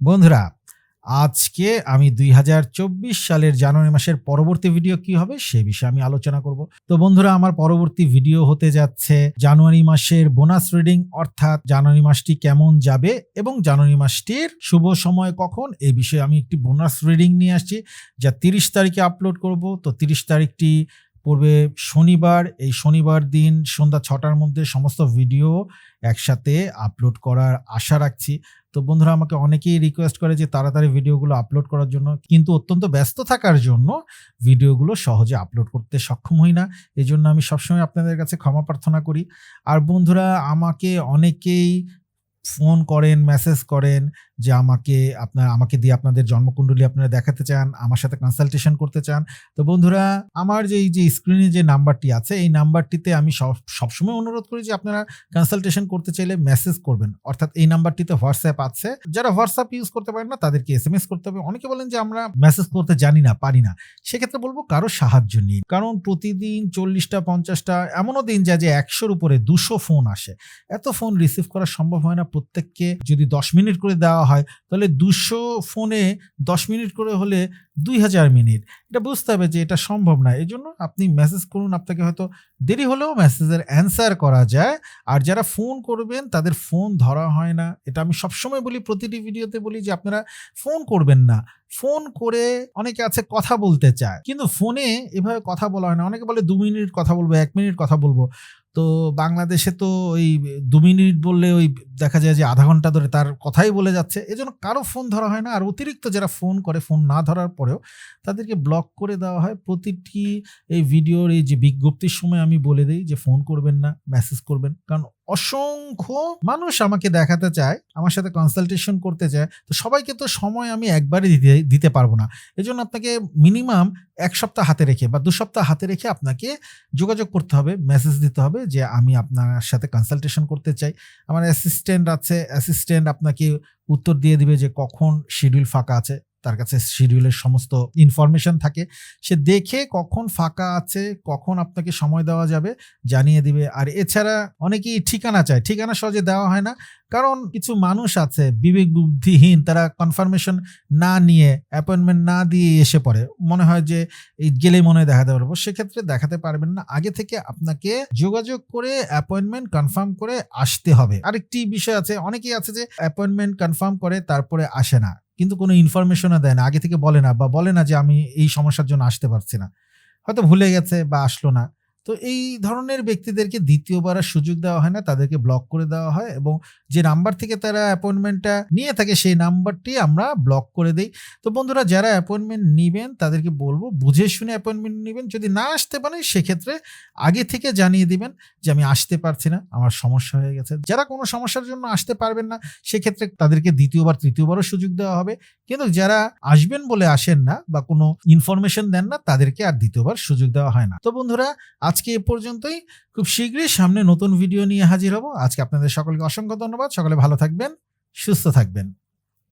বন্ধুরা, আজকে আমি দুই হাজার চব্বিশ সালের জানুয়ারি মাসের পরবর্তী ভিডিও কি হবে সে বিষয়ে আমি আলোচনা করব। তো বন্ধুরা, আমার পরবর্তী ভিডিও হতে যাচ্ছে জানুয়ারি মাসের বোনাস রিডিং, অর্থাৎ জানুয়ারি মাসটি কেমন যাবে এবং জানুয়ারি মাসটির শুভ সময় কখন এই বিষয়ে আমি একটি বোনাস রিডিং নিয়ে আসছি, যা তিরিশ তারিখে আপলোড করব। তো তিরিশ তারিখটি পূর্বে শনিবার, এই শনিবার দিন সন্ধ্যা ছটার মধ্যে সমস্ত ভিডিও একসাথে আপলোড করার আশা রাখছি। তো বন্ধুরা, আমাকে অনেকেই রিকোয়েস্ট করে যে তাড়াতাড়ি ভিডিওগুলো আপলোড করার জন্য, কিন্তু অত্যন্ত ব্যস্ত থাকার জন্য ভিডিওগুলো সহজে আপলোড করতে সক্ষম হই না। এই জন্য আমি সবসময় আপনাদের কাছে ক্ষমা প্রার্থনা করি। আর বন্ধুরা, আমাকে অনেকেই ফোন করেন মেসেজ করেন যে আমাকে আপনার, আমাকে দিয়ে আপনাদের জন্মকুণ্ডলী আপনারা দেখাতে চান, আমার সাথে কনসালটেশন করতে চান। তো বন্ধুরা, আমার যে, এই যে স্ক্রিনে যে নাম্বারটি আছে, এই নাম্বারটিতে আমি সব, সবসময় অনুরোধ করি যে আপনারা কনসালটেশন করতে চাইলে মেসেজ করবেন। অর্থাৎ এই নাম্বারটিতে হোয়াটসঅ্যাপ আছে। যারা হোয়াটসঅ্যাপ ইউজ করতে পারেন না, তাদেরকে এস এম এস করতে হবে। অনেকে বলেন যে আমরা মেসেজ করতে জানি না, পারি না। সেক্ষেত্রে বলব কারও সাহায্য নিন। কারণ প্রতিদিন চল্লিশটা, পঞ্চাশটা, এমনও দিন যায় যে একশোর উপরে দুশো ফোন আসে। এত ফোন রিসিভ করা সম্ভব হয় না। প্রত্যেককে যদি দশ মিনিট করে দেওয়া হয়, তাহলে দুশো ফোনে দশ মিনিট করে হলে দুই হাজার মিনিট। এটা বুঝতে হবে যে এটা সম্ভব না। এই জন্য আপনি মেসেজ করুন, আপনাকে হয়তো দেরি হলেও মেসেজের অ্যান্সার করা যায়। আর যারা ফোন করবেন, তাদের ফোন ধরা হয় না। এটা আমি সবসময় বলি, প্রতিটি ভিডিওতে বলি যে আপনারা ফোন করবেন না। ফোন করে অনেকে আছে কথা বলতে চায়। কিন্তু ফোনে এভাবে কথা বলা হয় না। অনেকে বলে দু মিনিট কথা বলব, এক মিনিট কথা বলব। তো বাংলাদেশে তো ওই দু মিনিট বললে ওই দেখা যায় যে আধা ঘণ্টা ধরে তার কথাই বলে যাচ্ছে। এজন্য কারও ফোন ধরা হয় না। আর অতিরিক্ত যারা ফোন করে, ফোন না ধরার পরেও তাদেরকে ব্লক করে দেওয়া হয়। প্রতিটি এই ভিডিওর এই যে বিজ্ঞপ্তির সময় আমি বলে দিই যে ফোন করবেন না, মেসেজ করবেন। কারণ অসংখ্য মানুষ আমাকে দেখাতে চায়, আমার সাথে কনসালটেশন করতে চায়। তো সবাইকে তো সময় আমি একবারে দিতে দিতে পারব না। এই জন্য আপনাকে মিনিমাম এক সপ্তাহ হাতে রেখে বা দু সপ্তাহ হাতে রেখে আপনাকে যোগাযোগ করতে হবে মেসেজ দিতে হবে যে আমি আপনার সাথে কনসালটেশন করতে চাই। আমার অ্যাসিস্ট্যান্ট আছে অ্যাসিস্ট্যান্ট আপনাকে উত্তর দিয়ে দিবে যে কখন শিডিউল ফাঁকা আছে। তার কাছে শিডিউলের সমস্ত ইনফরমেশন থাকে, সে দেখে কখন ফাঁকা আছে, কখন আপনাকে সময় দেওয়া যাবে, জানিয়ে দিবে। আর এছাড়া অনেকেই ঠিকানা চায়, ঠিকানা সহজে দেওয়া হয় না। কারণ কিছু মানুষ আছে বিবেক বুদ্ধিহীন তারা কনফার্মেশন না নিয়ে অ্যাপয়েন্টমেন্ট না দিয়ে এসে পড়ে। মনে হয় যে এই গেলেই মনে দেখাতে পারব। সেক্ষেত্রে দেখাতে পারবেন না। আগে থেকে আপনাকে যোগাযোগ করে অ্যাপয়েন্টমেন্ট কনফার্ম করে আসতে হবে। আরেকটি বিষয় আছে, অনেকেই আছে যে অ্যাপয়েন্টমেন্ট কনফার্ম করে, তারপরে আসে না। কিন্তু কোনো ইনফরমেশনও দেয় না। আগে থেকে বলে না বা বলে না যে আমি এই সমস্যার জন্য আসতে পারছি না। হয়তো ভুলে গেছে বা আসলো না। তো এই ধরনের ব্যক্তিদেরকে দ্বিতীয়বার সুযোগ দেওয়া হয় না, তাদেরকে ব্লক করে দেওয়া হয় এবং যে নাম্বার থেকে তারা অ্যাপয়েন্টমেন্টটা নিয়ে থাকে সেই নাম্বারটি আমরা ব্লক করে দিই। তো বন্ধুরা, যারা অ্যাপয়েন্টমেন্ট নেবেন, তাদেরকে বলব বুঝে শুনে অ্যাপয়েন্টমেন্ট নেবেন। যদি না আসতে পারেন, সেক্ষেত্রে আগে থেকে জানিয়ে দিবেন যে আমি আসতে পারছি না, আমার সমস্যা হয়ে গেছে। যারা কোনো সমস্যার জন্য আসতে পারবেন না, সেক্ষেত্রে তাদেরকে দ্বিতীয়বার, তৃতীয়বারও সুযোগ দেওয়া হবে। কিন্তু যারা আসবেন বলে আসেন না বা কোনো ইনফরমেশন দেন না, তাদেরকে আর দ্বিতীয়বার সুযোগ দেওয়া হয় না। তো বন্ধুরা আজকে এ পর্যন্তই। খুব শীঘ্রই সামনে নতুন ভিডিও নিয়ে হাজির হব। আজকে আপনাদের সকলকে অসংখ্য ধন্যবাদ। সকলে ভালো থাকবেন, সুস্থ থাকবেন।